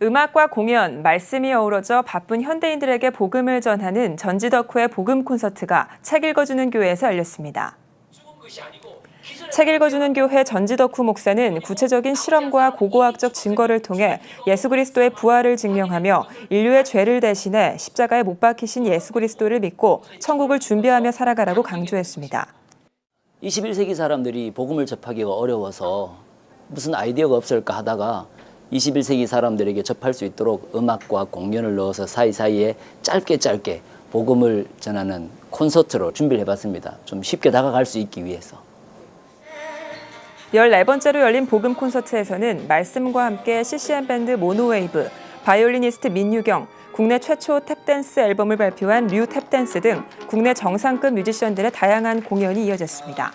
음악과 공연, 말씀이 어우러져 바쁜 현대인들에게 복음을 전하는 전지덕후의 복음 콘서트가 책 읽어주는 교회에서 열렸습니다. 책 읽어주는 교회 전지덕후 목사는 구체적인 실험과 고고학적 증거를 통해 예수 그리스도의 부활을 증명하며 인류의 죄를 대신해 십자가에 못 박히신 예수 그리스도를 믿고 천국을 준비하며 살아가라고 강조했습니다. 21세기 사람들이 복음을 접하기가 어려워서 무슨 아이디어가 없을까 하다가 21세기 사람들에게 접할 수 있도록 음악과 공연을 넣어서 사이사이에 짧게 짧게 복음을 전하는 콘서트로 준비를 해봤습니다. 좀 쉽게 다가갈 수 있기 위해서. 14번째로 열린 복음 콘서트에서는 말씀과 함께 CCM 밴드 모노웨이브, 바이올리니스트 민유경, 국내 최초 탭댄스 앨범을 발표한 류 탭댄스 등 국내 정상급 뮤지션들의 다양한 공연이 이어졌습니다.